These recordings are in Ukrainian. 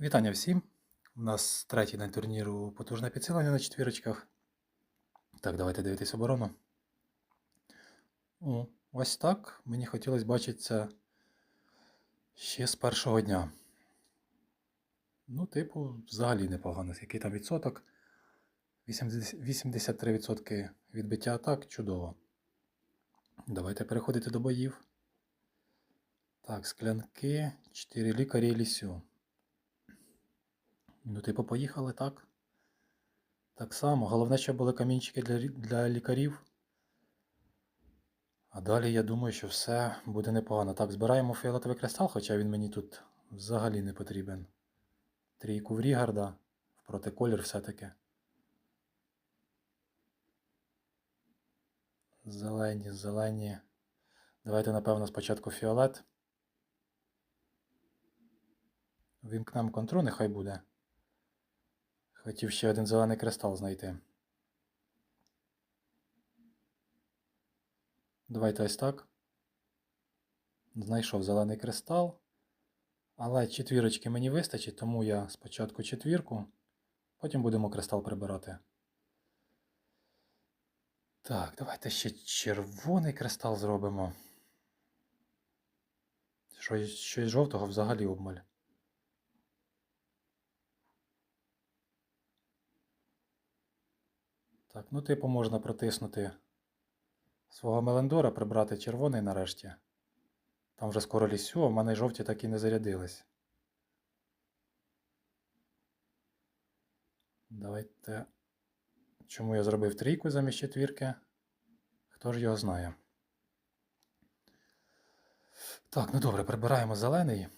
Вітання всім. У нас третій день турніру потужне підсилення на четвірочках. Так, давайте дивитись оборону. О, ось так. Мені хотілося бачити це ще з першого дня. Ну, типу, взагалі непогано. Який там відсоток? 83% відбиття атак чудово. Давайте переходити до боїв. Так, склянки, 4 лікарі і лісю. Ну, типу, поїхали так. Так само. Головне, щоб були камінчики для, для лікарів. А далі я думаю, що все буде непогано. Так, збираємо фіолетовий кристал, хоча він мені тут взагалі не потрібен. Трійку в Рігарда, в протиколір все-таки. Зелені, зелені. Давайте, напевно, спочатку фіолет. Вімкнемо контру, нехай буде. Хотів ще один зелений кристал знайти. Давайте ось так. Знайшов зелений кристал. Але четвірочки мені вистачить, тому я спочатку четвірку, потім будемо кристал прибирати. Так, давайте ще червоний кристал зробимо. Щось, щось жовтого взагалі обмаль. Так, ну типу можна протиснути свого Мелендора, прибрати червоний нарешті. Там вже скоро лісю, а в мене жовті так і не зарядились. Давайте. Чому я зробив трійку замість четвірки? Хто ж його знає? Так, ну добре, прибираємо зелений.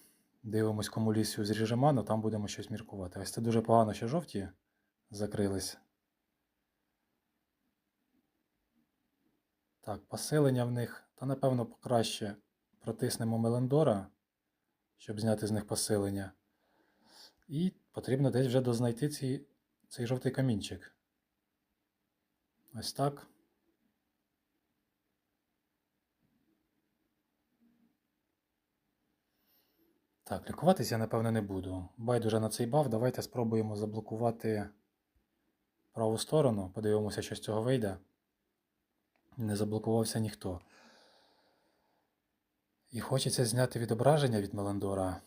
Дивимось, кому лісю зріже ману, там будемо щось міркувати. Ось це дуже погано, що жовті закрились. Так, посилення в них. Та напевно краще протиснемо Мелендора, щоб зняти з них посилення. І потрібно десь вже дознайти ці, цей жовтий камінчик. Ось так. Так, лікуватись я, напевно, не буду. Байдуже на цей баф. Давайте спробуємо заблокувати праву сторону. Подивимося, що з цього вийде. Не заблокувався ніхто. І хочеться зняти відображення від Меландора.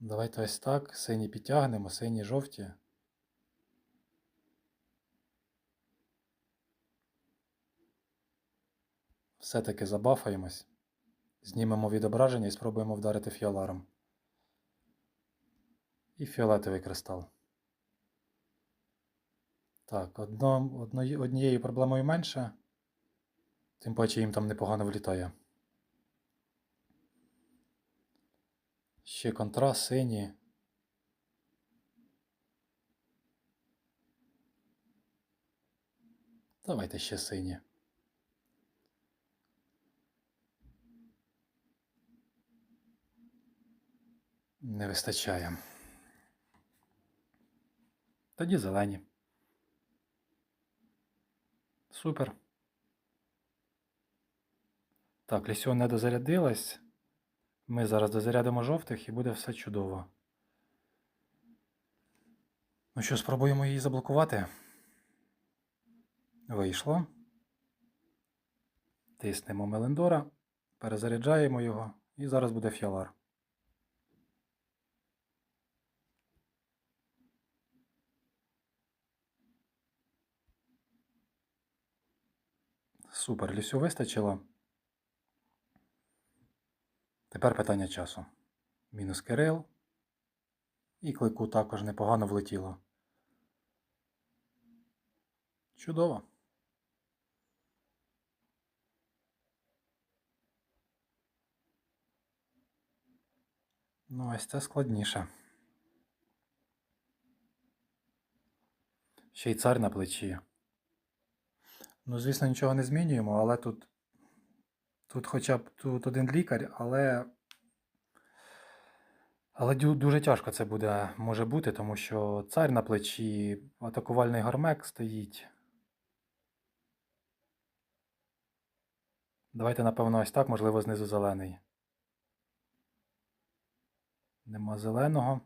Давайте ось так. Сині підтягнемо, сині жовті. Все-таки забафаємось. Знімемо відображення і спробуємо вдарити фіоларом. І фіолетовий кристал. Так, одно, одно, однією проблемою менше. Тим паче їм там непогано влітає. Ще контра, сині. Давайте ще сині. Не вистачає. Тоді зелені. Супер. Так, Лісіон не дозарядилась. Ми зараз дозарядимо жовтих і буде все чудово. Ну що, спробуємо її заблокувати. Вийшло. Тиснемо Мелендора, перезаряджаємо його і зараз буде фіалар. Супер, лісю вистачило. Тепер питання часу. Мінус Кирил. І клику також непогано влетіло. Чудово. Ну, ось це складніше. Ще й цар на плечі. Ну, звісно, нічого не змінюємо, але тут. Тут хоча б тут один лікар, але. Але дуже тяжко це буде може бути, тому що цар на плечі, атакувальний гармек стоїть. Давайте, напевно, ось так, можливо, знизу зелений. Нема зеленого.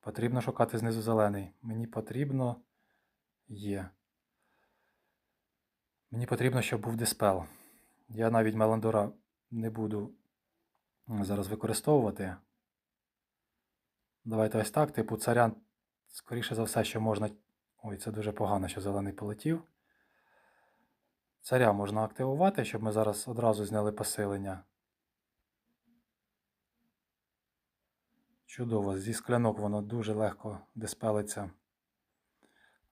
Потрібно шукати знизу зелений. Мені потрібно. Є. Мені потрібно, щоб був диспел. Я навіть Меландора не буду зараз використовувати. Давайте ось так. Типу, царя, скоріше за все, що можна. Ой, це дуже погано, що зелений полетів. Царя можна активувати, щоб ми зараз одразу зняли посилення. Чудово, зі склянок воно дуже легко диспелиться.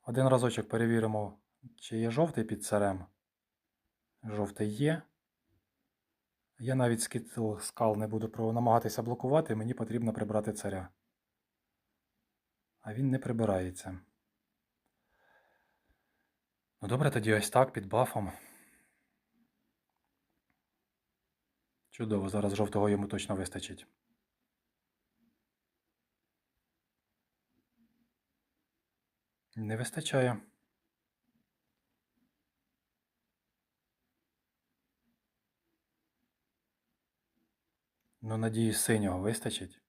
Один разочок перевіримо, чи є жовтий під царем. Жовтий є. Я навіть скітл скал не буду намагатися блокувати, мені потрібно прибрати царя. А він не прибирається. Ну добре, тоді ось так під бафом. Чудово, зараз жовтого йому точно вистачить. Не вистачає. Ну, надіюсь, синього вистачить.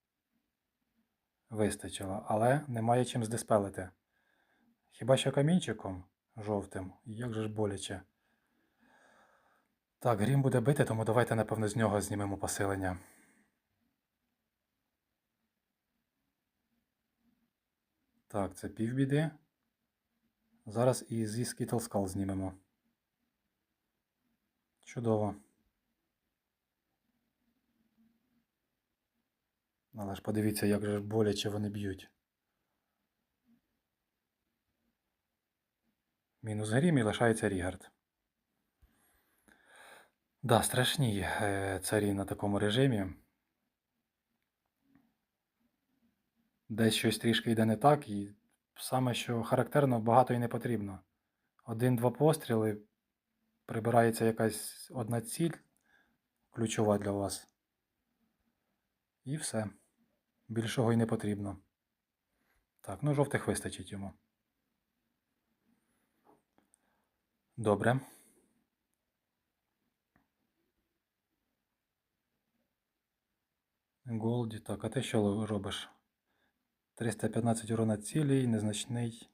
Вистачило, але немає чим здиспелити. Хіба що камінчиком жовтим. Як же ж боляче. Так, грім буде бити, тому давайте, напевно, з нього знімемо посилення. Так, це півбіди. Зараз і зі Skull знімемо. Чудово. Але ж подивіться, як же боляче вони б'ють. Мінус грім і лишається Рігард. Да, страшні е, царі на такому режимі. Десь щось трішки йде не так, і саме що характерно, багато і не потрібно. Один-два постріли, прибирається якась одна ціль, ключова для вас. І все. Більшого і не потрібно. Так, ну жовтих вистачить йому. Добре. Голді. Так, а ти що робиш? 315 урона цілей, незначний.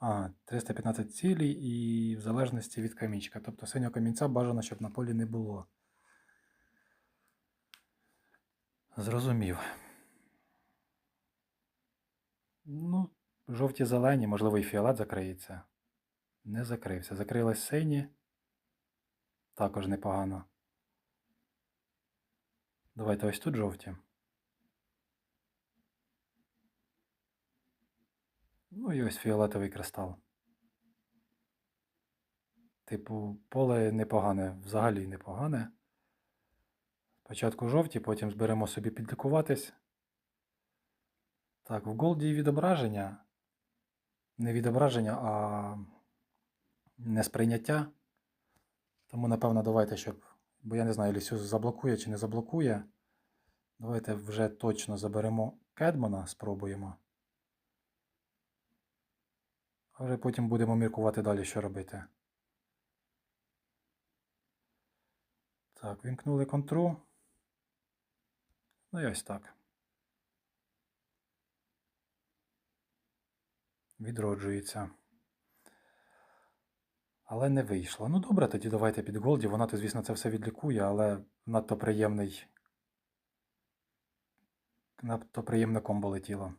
А, 315 цілей і в залежності від камінчика. Тобто синього камінця бажано, щоб на полі не було. Зрозумів. Ну, жовті зелені, можливо, і фіолет закриється. Не закрився. Закрились сині. Також непогано. Давайте ось тут жовті. Ну і ось фіолетовий кристал. Типу, поле непогане, взагалі непогане. Спочатку жовті, потім зберемо собі підлікуватись. Так, в Голді відображення. Не відображення, а несприйняття. Тому, напевно, давайте, щоб. Бо я не знаю, Лісю заблокує чи не заблокує. Давайте вже точно заберемо Кедмана, спробуємо. А вже потім будемо міркувати далі, що робити. Так, вімкнули контру. Ну і ось так. Відроджується. Але не вийшло. Ну добре, тоді давайте під Голді. Вона то, звісно, це все відлікує, але надто приємний. Надто приємне комбо летіло.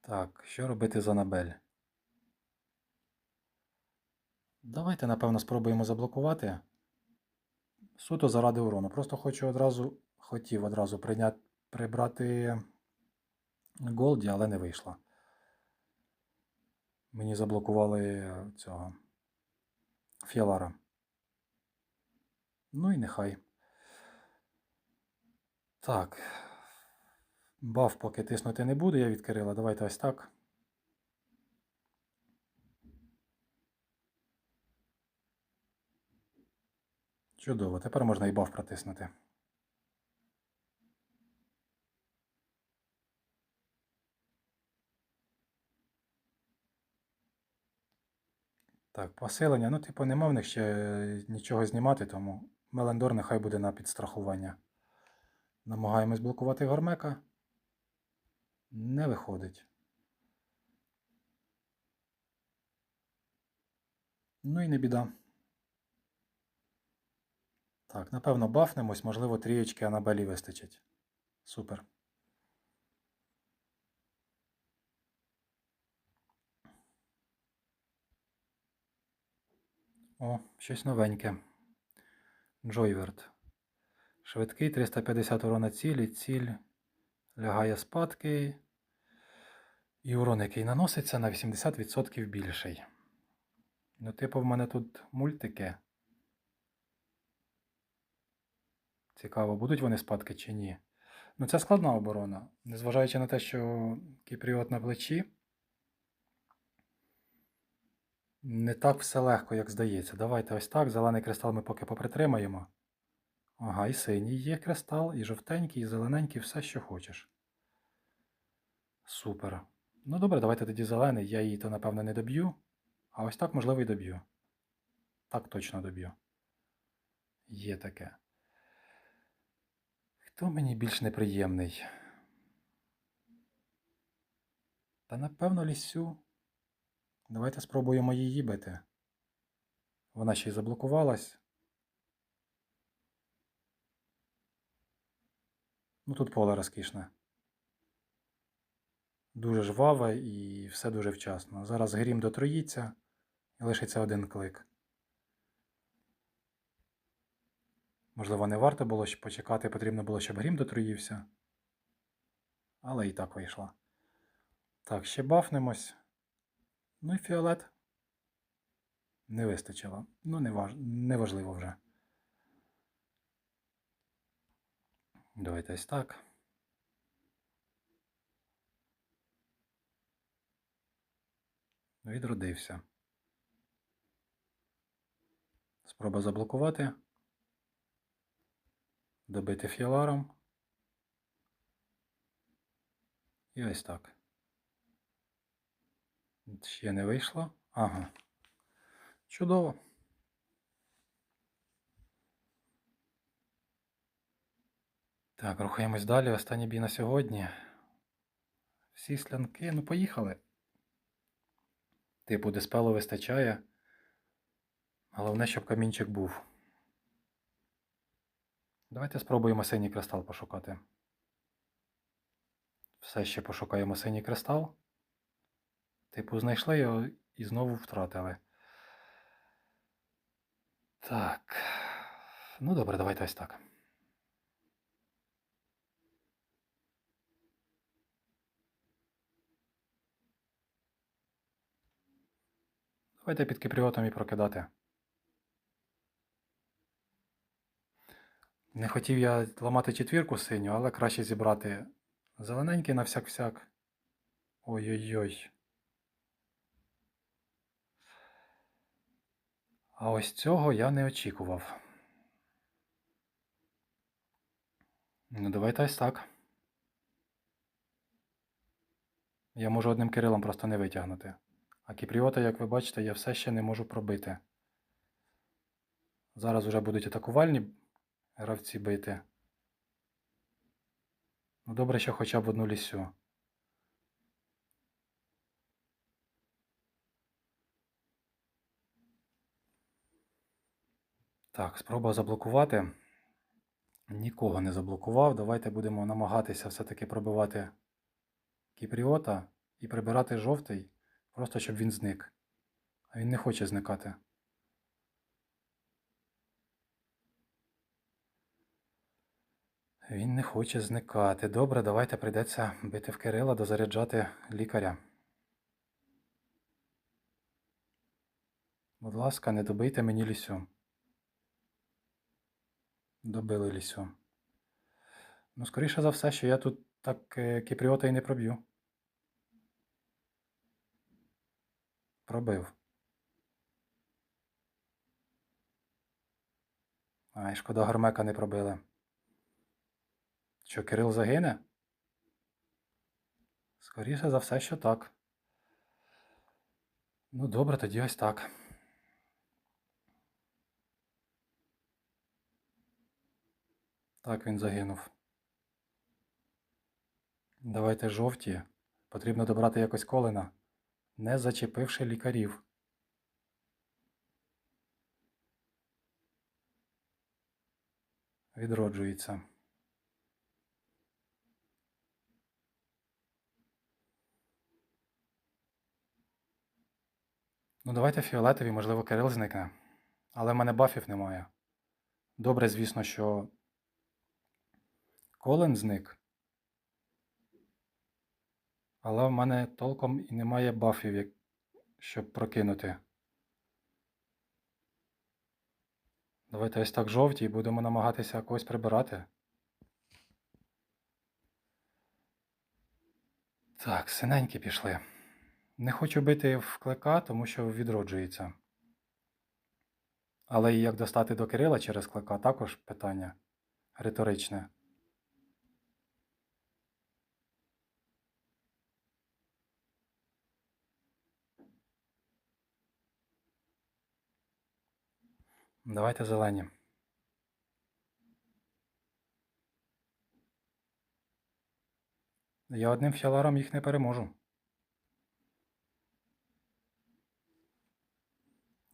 Так, що робити з Анабель? Давайте, напевно, спробуємо заблокувати. Суто заради урону. Просто хочу одразу, хотів одразу прийняти, прибрати Голді, але не вийшло. Мені заблокували цього Фіалара. Ну і нехай. Так. Баф поки тиснути не буду, я від Кирила. Давайте ось так. Чудово, тепер можна і баф протиснути. Так, посилення. Ну, типу, нема в них ще нічого знімати, тому Мелендор нехай буде на підстрахування. Намагаємось блокувати гармека. Не виходить. Ну і не біда. Так, напевно, бафнемось, можливо, трієчки Анабелі вистачить. Супер. О, щось новеньке. Джойверт. Швидкий 350 урона цілі, ціль лягає спадки. І урон, який наноситься, на 80% більший. Ну, типу, в мене тут мультики. Цікаво, будуть вони спадки чи ні. Ну, це складна оборона. Незважаючи на те, що кіпріот на плечі. Не так все легко, як здається. Давайте ось так. Зелений кристал ми поки попритримаємо. Ага, і синій є кристал, і жовтенький, і зелененький, все, що хочеш. Супер. Ну добре, давайте тоді зелений. Я її то, напевно, не доб'ю. А ось так, можливо, і доб'ю. Так точно доб'ю. Є таке. Хто мені більш неприємний? Та напевно лісю. Давайте спробуємо її бити. Вона ще й заблокувалась. Ну тут поле розкішне. Дуже жваве і все дуже вчасно. Зараз грім дотроїться і лишиться один клик. Можливо, не варто було почекати, потрібно було, щоб грім дотроївся. Але і так вийшло. Так, ще бафнемось. Ну і фіолет. Не вистачило. Ну, не важ... неважливо вже. Давайте ось так. Відродився. Спроба заблокувати. Добити фіоларом. І ось так. Ще не вийшло. Ага. Чудово. Так, рухаємось далі. Останній бій на сьогодні. Всі слянки. Ну, поїхали. Типу, диспелу вистачає. Головне, щоб камінчик був. Давайте спробуємо синій кристал пошукати. Все ще пошукаємо синій кристал. Типу, знайшли його і знову втратили. Так. Ну добре, давайте ось так. Давайте під кіпріотом і прокидати. Не хотів я ламати четвірку синю, але краще зібрати зелененький на всяк-всяк. Ой-ой-ой. А ось цього я не очікував. Ну, давайте ось так. Я можу одним кирилом просто не витягнути. А кіпріота, як ви бачите, я все ще не можу пробити. Зараз вже будуть атакувальні гравці бити. Ну, добре, що хоча б одну лісю. Так, спроба заблокувати. Нікого не заблокував. Давайте будемо намагатися все-таки пробивати кіпріота і прибирати жовтий, просто щоб він зник. А він не хоче зникати. Він не хоче зникати. Добре, давайте прийдеться бити в Кирила, дозаряджати лікаря. Будь ласка, не добийте мені лісю. Добили лісю. Ну, скоріше за все, що я тут так е, кіпріота і не проб'ю. Пробив. Ай, шкода гармека не пробили. Що, Кирил загине? Скоріше за все, що так. Ну, добре, тоді ось так. Так, він загинув. Давайте жовті. Потрібно добрати якось колена, не зачепивши лікарів. Відроджується. Ну, давайте фіолетові, можливо, Кирил зникне. Але в мене бафів немає. Добре, звісно, що Колен зник. Але в мене толком і немає бафів, щоб прокинути. Давайте ось так жовті і будемо намагатися когось прибирати. Так, синенькі пішли. Не хочу бити в клика, тому що відроджується. Але і як достати до Кирила через клика також питання риторичне. Давайте зелені. Я одним фіаларом їх не переможу.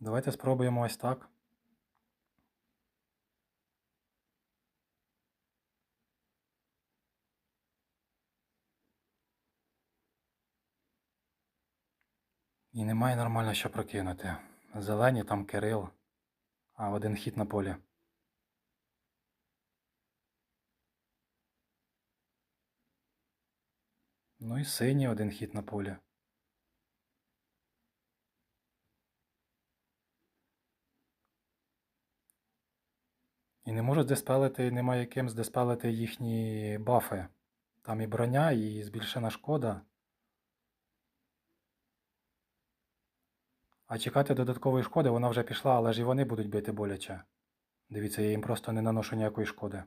Давайте спробуємо ось так. І немає нормально що прокинути. Зелені там Кирил, а один хід на полі. Ну і синій один хід на полі. І не можу здеспелити, немає ким здеспелити їхні бафи. Там і броня, і збільшена шкода. А чекати додаткової шкоди вона вже пішла, але ж і вони будуть бити боляче. Дивіться, я їм просто не наношу ніякої шкоди.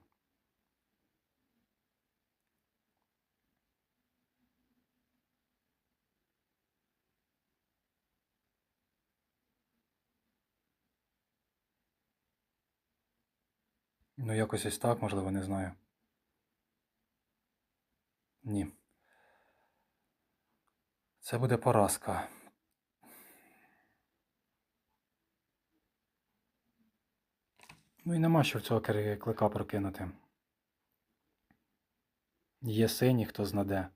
Ну, якось ось так, можливо, не знаю. Ні. Це буде поразка. Ну і нема що в цього клика прокинути. Є синій, хто знаде.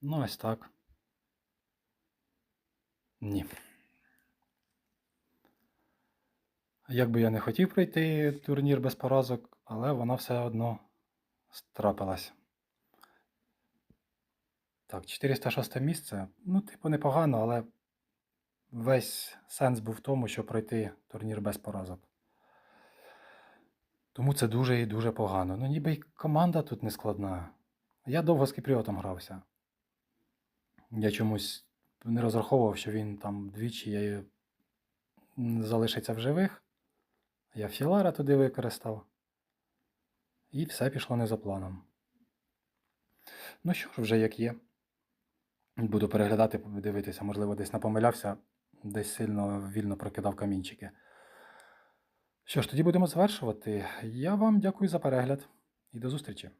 Ну, ось так. Ні. Як би я не хотів пройти турнір без поразок, але вона все одно трапилась. Так, 406 місце. Ну, типу, непогано, але весь сенс був в тому, щоб пройти турнір без поразок. Тому це дуже і дуже погано. Ну, ніби й команда тут не складна. Я довго з Кіпріотом грався. Я чомусь не розраховував, що він там двічі я... залишиться в живих. Я Філара туди використав. І все пішло не за планом. Ну що ж, вже як є. Буду переглядати, дивитися, можливо, десь напомилявся, десь сильно вільно прокидав камінчики. Що ж, тоді будемо завершувати. Я вам дякую за перегляд і до зустрічі.